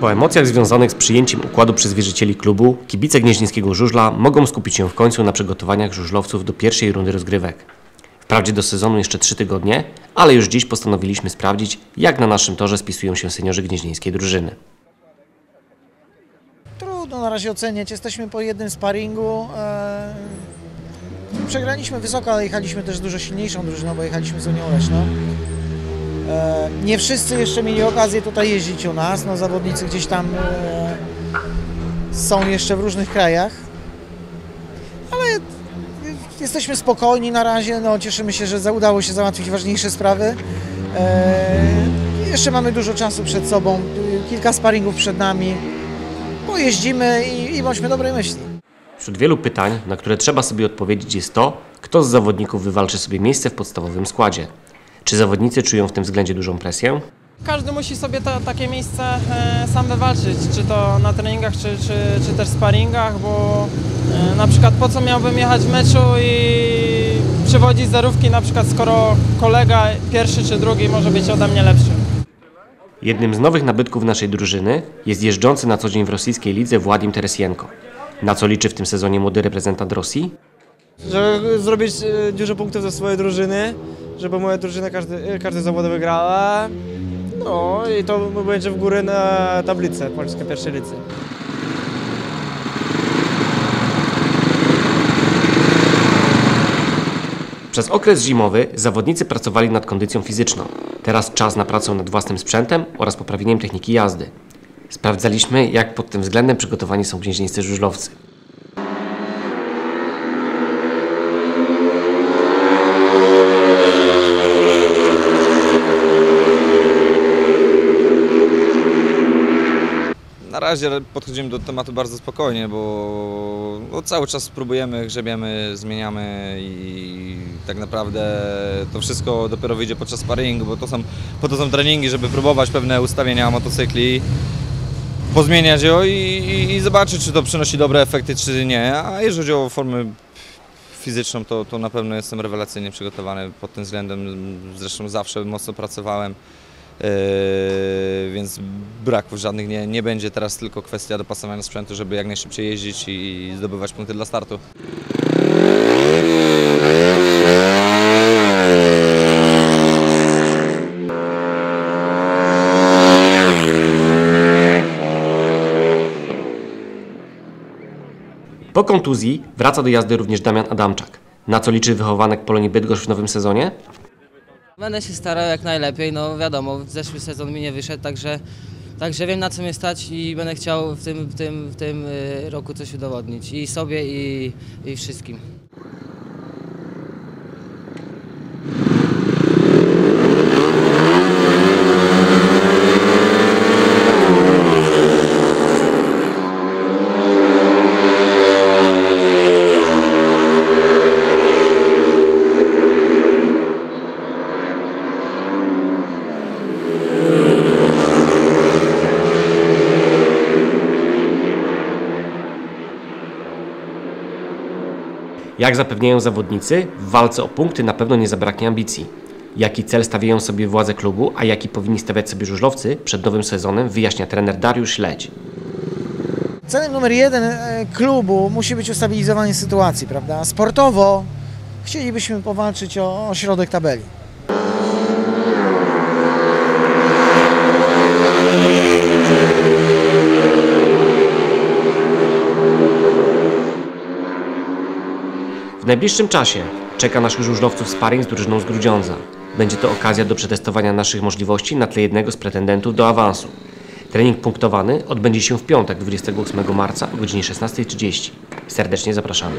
Po emocjach związanych z przyjęciem układu przez wierzycieli klubu, kibice gnieźnieńskiego żużla mogą skupić się w końcu na przygotowaniach żużlowców do pierwszej rundy rozgrywek. Wprawdzie do sezonu jeszcze trzy tygodnie, ale już dziś postanowiliśmy sprawdzić, jak na naszym torze spisują się seniorzy gnieźnieńskiej drużyny. Trudno na razie oceniać. Jesteśmy po jednym sparingu. E, przegraliśmy wysoko, ale jechaliśmy też dużo silniejszą drużyną, bo jechaliśmy z Unią Leszną. E, nie wszyscy jeszcze mieli okazję tutaj jeździć u nas. No, zawodnicy gdzieś tam e, są jeszcze w różnych krajach. Ale jesteśmy spokojni na razie. No, cieszymy się, że udało się załatwić ważniejsze sprawy. E, jeszcze mamy dużo czasu przed sobą. Kilka sparingów przed nami pojeździmy i, i bądźmy dobrej myśli. Wśród wielu pytań, na które trzeba sobie odpowiedzieć jest to, kto z zawodników wywalczy sobie miejsce w podstawowym składzie. Czy zawodnicy czują w tym względzie dużą presję? Każdy musi sobie to, takie miejsce e, sam wywalczyć, czy to na treningach, czy, czy, czy też sparingach, bo e, na przykład po co miałbym jechać w meczu i przywodzić zarówki, na przykład skoro kolega pierwszy czy drugi może być ode mnie lepszy. Jednym z nowych nabytków naszej drużyny jest jeżdżący na co dzień w rosyjskiej lidze Władim Teresjenko. Na co liczy w tym sezonie młody reprezentant Rosji? żeby zrobić e, dużo punktów ze swojej drużyny, żeby moja drużyna każdy, każdy zawód wygrała. No i to będzie w górę na tablicy polskiej pierwszej licy. Przez okres zimowy zawodnicy pracowali nad kondycją fizyczną. Teraz czas na pracę nad własnym sprzętem oraz poprawieniem techniki jazdy. Sprawdzaliśmy, jak pod tym względem przygotowani są gnieźnieńscy żużlowcy. Razie podchodzimy do tematu bardzo spokojnie, bo bo cały czas próbujemy, grzebiemy, zmieniamy i tak naprawdę to wszystko dopiero wyjdzie podczas sparingu, bo to są, po to są treningi, żeby próbować pewne ustawienia motocykli, pozmieniać ją i, i, i zobaczyć, czy to przynosi dobre efekty, czy nie. A jeżeli chodzi o formę fizyczną, to, to na pewno jestem rewelacyjnie przygotowany pod tym względem. Zresztą zawsze mocno pracowałem. Yy, więc braków żadnych nie, nie będzie. Teraz tylko kwestia dopasowania sprzętu, żeby jak najszybciej jeździć i zdobywać punkty dla startu. Po kontuzji wraca do jazdy również Damian Adamczak. Na co liczy wychowanek Polonii Bydgoszcz w nowym sezonie? Będę się starał jak najlepiej, no wiadomo, zeszły sezon mi nie wyszedł, także, także wiem na co mnie stać i będę chciał w tym, w tym, w tym y, roku coś udowodnić i sobie i, i wszystkim. Jak zapewniają zawodnicy, w walce o punkty na pewno nie zabraknie ambicji. Jaki cel stawiają sobie władze klubu, a jaki powinni stawiać sobie żużlowcy przed nowym sezonem, wyjaśnia trener Dariusz Śledź. Celem numer jeden e, klubu musi być ustabilizowanie sytuacji, prawda? Sportowo chcielibyśmy powalczyć o, o środek tabeli. W najbliższym czasie czeka naszych żużlowców sparring z drużyną z Grudziądza. Będzie to okazja do przetestowania naszych możliwości na tle jednego z pretendentów do awansu. Trening punktowany odbędzie się w piątek 28 marca o godzinie 16.30. Serdecznie zapraszamy.